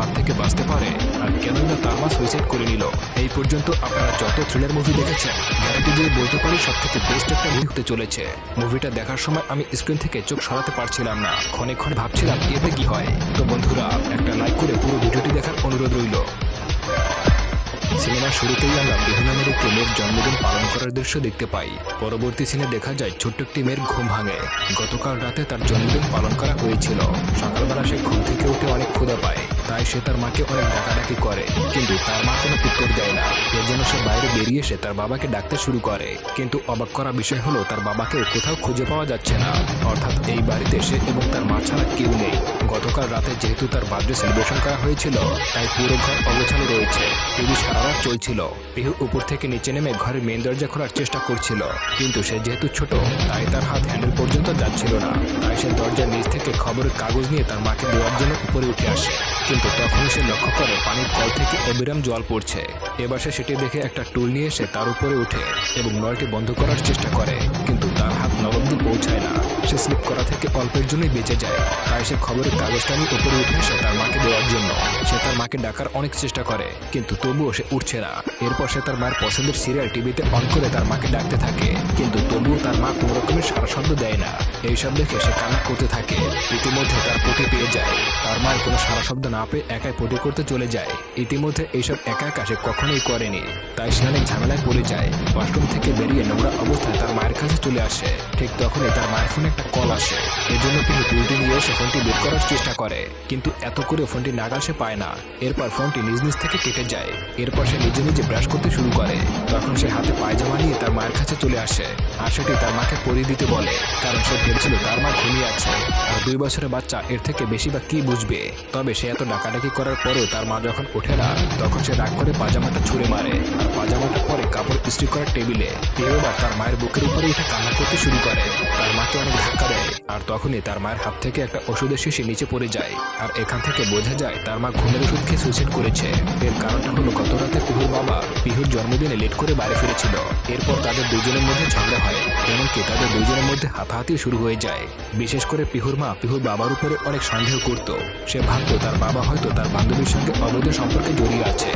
ফাঁদ থেকে বাঁচতে পারে। আর কেনই বা তার মা সুইসাইড করে নিল? এই পর্যন্ত আপনারা যত থ্রিলার মুভি দেখেছেন গ্যারান্টি দিয়ে বলতে পারি সব থেকে বেস্ট একটা মুভি হতে চলেছে। মুভিটা দেখার সময় আমি স্ক্রিন থেকে চোখ সরাতে পারছিলাম না। ক্ষণে ক্ষণে ভাবছিলাম, এতে কি হয়? তো বন্ধুরা, একটা লাইক করে পুরো ভিডিওটি দেখার অনুরোধ রইল। সিনেমার শুরুতেই আমরা বিভিন্ন নামের একটি মেয়ের জন্মদিন পালন করার দৃশ্য দেখতে পাই। পরবর্তী সিনে দেখা যায় ছোট্ট একটি মেয়ের ঘুম ভাঙে। গতকাল রাতে তার জন্মদিন পালন করা হয়েছিল। সকালবেলা সে ঘুম থেকে উঠে অনেক ক্ষুধা পায়। তাই সে তার মাকে অনেক ডাকাডাকি করে। কিন্তু তার মা কোনো উত্তর দেয় না। এর জন্য সে বাইরে বেরিয়ে এসে তার বাবাকে ডাকতে শুরু করে। কিন্তু অবাক করা বিষয় হলো, তার বাবাকে কোথাও খুঁজে পাওয়া যাচ্ছে না। অর্থাৎ এই বাড়িতে সে এবং তার মা ছাড়া কেউ নেই। গতকাল রাতে যেহেতু তার বার্থডে সেলিব্রেশন করা হয়েছিল, তাই পুরো ঘর অগোছালো রয়েছে। টিভি সারা রাত চলছিল। পিহু উপর থেকে নিচে নেমে ঘরের মেন দরজা খোলার চেষ্টা করছিল। কিন্তু সে যেহেতু ছোট, তাই তার হাত হ্যান্ডেল পর্যন্ত যাচ্ছিল না। তাই সে দরজার নিচ থেকে খবরের কাগজ নিয়ে তার মাকে দেওয়ার জন্য উপরে উঠে আসে। কিন্তু তখন সে লক্ষ্য করে পানির কল থেকে অবিরাম জল পড়ছে। এবার সে সেটি দেখে একটা টুল নিয়ে এসে তার উপরে উঠে এবং নলটি বন্ধ করার চেষ্টা করে, কিন্তু তার হাত নবদ্দি পৌঁছায় না। সে স্লিপ করা থেকে অল্পের জন্যই বেঁচে যায়। তাই সে খবরের কাগজটা নিয়ে উপরে উঠে সে তার মাকে দেওয়ার জন্য। সে তার মাকে ডাকার অনেক চেষ্টা করে, কিন্তু তবুও সে উঠছে না। এরপর সে তার মায়ের পছন্দের সিরিয়াল টিভিতে অন করে তার মাকে ডাকতে থাকে, কিন্তু তবুও তার মা কোনো রকমের সারা শব্দ দেয় না। এইসব দেখে সে কান্না করতে থাকে। ইতিমধ্যে তার পটি পেয়ে যায়। তার মায়ের কোনো সারা শব্দ না পেয়ে একাই পটি করতে চলে যায়। ইতিমধ্যে এইসব একা একা সে কখনোই করেনি। তাই সে অনেক ঝামেলায় পড়ে যায়। ওয়াশরুম থেকে বেরিয়ে নোংরা অবস্থায় তার মায়ের কাছে চলে আসে। ঠিক তখনই তার মায়ের ফোনে একটা কল আসে। এজন্য তিনি তুলতে নিয়ে সে ফোনটি বের করার চেষ্টা করে। কিন্তু এত করে ফোনটি নাগাল সে পায় না। এরপর ফোনটি নিজ নিজ থেকে কেটে যায়। এরপর সে নিজে নিজে ব্রাশ করতে শুরু করে। তখন সে হাতে পায়জামা নিয়ে তার মায়ের কাছে চলে আসে। আর সেটি তার মাকে পরিয়ে দিতে বলে। কারণ সে ভেবেছিল তার মা ঘুমিয়ে আছে। আর দুই বছরের বাচ্চা, এর থেকে বেশি বা কি বুঝবে? তবে সে এত ডাকাডাকি করার পরেও তার মা যখন ওঠে না, তখন সে রাগ করে পাজামাটা ছুঁড়ে মারে। আর পাজামাটা পরে কাপড় ইস্ত্রি করার টেবিলে এবার তার মায়ের বুকের উপরে উঠে কান্না করতে শুরু করে। তার মাকে অনেক ধাক্কা দেয়। আর তখনই তার মায়ের হাত থেকে একটা ওষুধের শিশি নিচে পড়ে যায়। আর এখান থেকে বোঝা যায় তার মা ঘুমের ওষুধ খেয়ে সুইসাইড করেছে। এর কারণটা হলো গত রাতে পিহুর বাবা পিহুর জন্মদিনে লেট করে বাইরে ফিরেছিল। এরপর তাদের দুজনের মধ্যে ঝগড়া হয়, এমনকি তাদের দুজনের মধ্যে হাতাহাতি শুরু হয়ে যায়। বিশেষ করে পিহুর মা পিহুর বাবার উপরে অনেক সন্দেহ করত। সে ভাবতো তার বাবা হয়তো তার বান্ধবীর সঙ্গে অবৈধ সম্পর্কে জড়িয়ে আছে।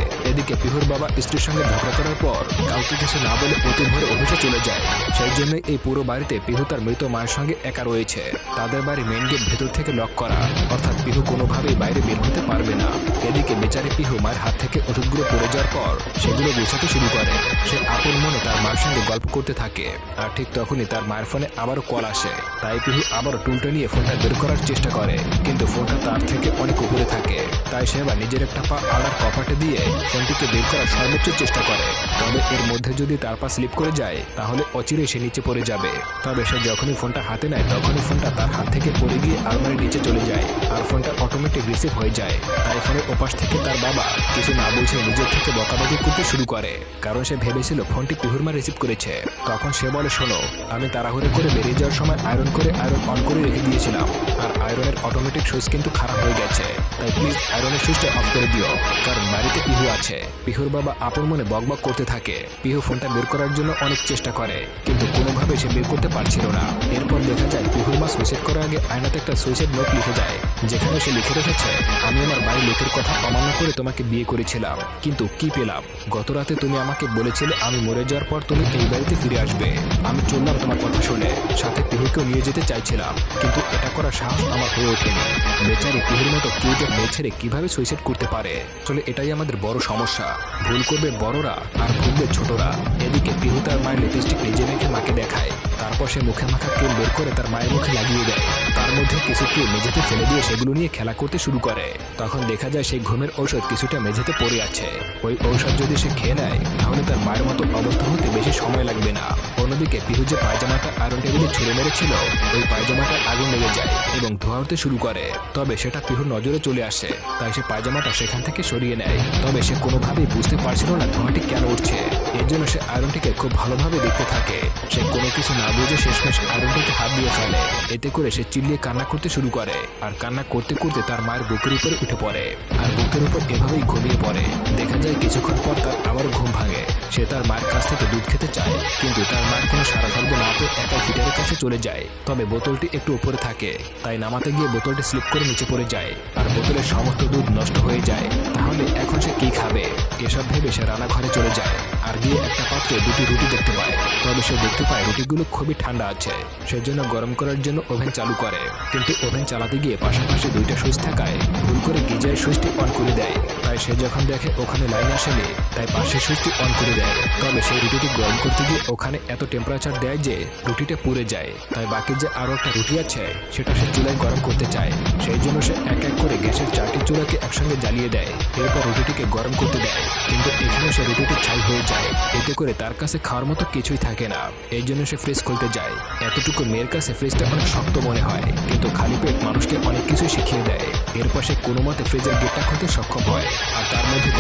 এদিকে পিহুর বাবা স্ত্রীর সঙ্গে ঝগড়া করার পর কাউকে কিছু না বলে অতি ভরে অফিসে চলে যায়। সেই জন্যই এই পুরো বাড়িতে পিহু তার মৃত মায়ের সঙ্গে একা রয়েছে। তাদের বাড়ি মেন গেট ভেতর থেকে লক করা। অর্থাৎ পিহু কোনোভাবেই বাইরে বের হতে পারবে না। এদিকে বেচারি পিহু মায়ের হাত থেকে ওষুধগুলো পড়ে যাওয়ার পর সেগুলো গোছাতে শুরু করে। সে আপন মনে তার মায়ের সঙ্গে গল্প করতে থাকে আর ঠিক তখনই তার মায়ের ফোনে আবারও কল আসে। তাই পিহু আবারও টুলটা নিয়ে ফোনটা বের করার চেষ্টা করে, কিন্তু ফোনটা তার থেকে অনেক উপরে থাকে। তাই সে এবার নিজের একটা পা আলার কপাটে দিয়ে ফোনটিকে বের করার সর্বোচ্চ চেষ্টা করে। তবে এর মধ্যে যদি তার পা স্লিপ করে যায়, তাহলে অচিরে সে নিচে পড়ে যাবে। তবে সে যখনই ফোনটা হাতে নেয়, তখনই ফোনটা তার হাত থেকে পড়ে গিয়ে আলমারির নিচে চলে যায়। আর ফোনটা অটোমেটিক রিসিভ হয়ে যায়। তাই ফোনের ওপাশ থেকে তার বাবা কিছু না বুঝে নিজের থেকে বকাবকি করতে শুরু করে, কারণ সে ভেবেছিল ফোনটি পিহুরমা রিসিভ করেছে। তখন সে বলে, শোনো, আমি তাড়াহুড়ো করে বেরিয়ে যাওয়ার সময় আয়রন করে আয়রন অন করে রেখে দিয়েছিলাম, আর আয়রনের অটোমেটিক সুইচ কিন্তু খারাপ হয়ে গেছে। তাই প্লিজ আয়রনের সুইচটা অফ করে দিও। কারণ বাড়িতে পিহু আছে। পিহুর বাবা আপন মনে বকবক করতে থাকে। পিহু ফোনটা বের করার জন্য অনেক চেষ্টা করে। কিন্তু কোনোভাবে সে বের করতে পারছিল না। এরপর দেখা যায় পিহুর মা সুইসাইড করার আগে আয়নাতে একটা সুইসাইড নোট লিখে যায়। যেখানে সে লিখে রেখেছে, আমি আমার বাড়ির লোকের কথা অমান্য করে তোমাকে বিয়ে করেছিলাম। কিন্তু কি পেলাম? গত রাতে তুমি আমাকে বলেছিলে আমি মরে যাওয়ার পর তুমি এই বাড়িতে ফিরে আসবে। আমি চললাম তোমার কথা শুনে। সাথে পিহুকেও নিয়ে যেতে চাইছিলাম। কিন্তু এটা করার সাহস আমার হয়ে ওঠেনি। বেচারি পিহির মতো কেউ যে মেয়ে কীভাবে সুইসাইড করতে পারে? আসলে এটাই আমাদের বড় সমস্যা। ভুল করবে বড়রা আর ভুলবে ছোটরা। এদিকে পিহু তার মায়ের লিপস্টিক নিজে মেখে মাকে দেখায়। তারপর সে মুখে মাখা ক্রিম বের করে তার মায়ের মুখে লাগিয়ে দেয়। তার মধ্যে কিছু ক্রিম মেঝেতে ফেলে দিয়ে সেগুলো নিয়ে খেলা করতে শুরু করে। তখন দেখা যায় সেই ঘুমের ঔষধ কিছুটা মেঝেতে পড়ে আছে। ওই ঔষধ যদি সে খেয়ে নেয়, তাহলে তার মায়ের মতো অবস্থা হতে বেশি সময় লাগবে না। অন্যদিকে পিহু যে পায়জামাটা আয়রন টেবিলে ছুঁড়ে মেরেছিল, ওই পায়জামাটা আগুন লেগে যায় এবং ধোয়া উঠতে শুরু করে। তবে সেটা পিহুর নজরে চলে আসে, তাই সে পায়জামাটা সেখান থেকে সরিয়ে নেয়। তবে সে কোনোভাবেই বুঝতে পারছিল না ধোঁয়াটি কেন উঠছে। এর জন্য সে আয়রনটিকে খুব ভালোভাবে দেখতে থাকে। সে কোনো কিছু না বুঝে শেষমেশ আয়রনটিতে হাত দিয়ে ফেলে, এতে করে সে চিল্লিয়ে কান্না করতে শুরু করে। আর কান্না করতে করতে তার মায়ের বুকের উপরে উঠে পড়ে। আর বুকের উপর এভাবেই ঘুমিয়ে পড়ে। দেখা যায় কিছুক্ষণ পর তার আবার ঘুম ভাঙে। সে তার মায়ের কাছ থেকে দুধ খেতে চায়, কিন্তু তার মায়ের কোনো সারা শব্দ না পেয়ে একা হিটারের কাছে চলে যায়। তবে বোতলটি একটু উপরে থাকে, তাই নামাতে গিয়ে বোতলটি স্লিপ করে নিচে পড়ে যায়। আর বোতলের সমস্ত দুধ নষ্ট হয়ে যায়। তাহলে এখন সে কি খাবে? এসব ভেবে সে রান্নাঘরে চলে যায়। আর গিয়ে একটা পাত্রে দুটি রুটি দেখতে পায়। তবে সে দেখতে পায় রুটিগুলো খুবই ঠান্ডা আছে। সেজন্য গরম করার জন্য ওভেন চালু করে। কিন্তু ওভেন চালাতে গিয়ে পাশাপাশি দুইটা সুইচ থাকায় ভুল করে গিজার সুইচটি অন করে দেয়। তাই সে যখন দেখে ওখানে লাইন আসেনি, তাই পাশের সুইচটি অন করে দেয়। তবে সেই রুটিটি গরম করতে গিয়ে ওখানে এত টেম্পারেচার দেয় যে রুটিটা পুড়ে যায়। তাই বাকি যে আরও একটা রুটি আছে, সেটা সে চুলায় গরম করতে চায়। সেই জন্য সে এক এক করে গ্যাসের চারটি চুলাকে একসঙ্গে জ্বালিয়ে দেয়। এরপর রুটিটিকে গরম করতে দেয়। কিন্তু এখানে সে রুটিটি ছাই হয়ে যায়। এতে করে তার কাছে খাওয়ার মতো কিছুই থাকে না। এই জন্য সে ফ্রিজ খুলতে যায়। এতটুকু মেয়ের কাছে ফ্রিজটা অনেক শক্ত মনে হয়। কিন্তু খালি পেট মানুষকে অনেক কিছু শিখিয়ে দেয়। এরপর সে কোনো মতে ফ্রিজের গেটটা খুলতে সক্ষম হয়। আর তার মধ্যে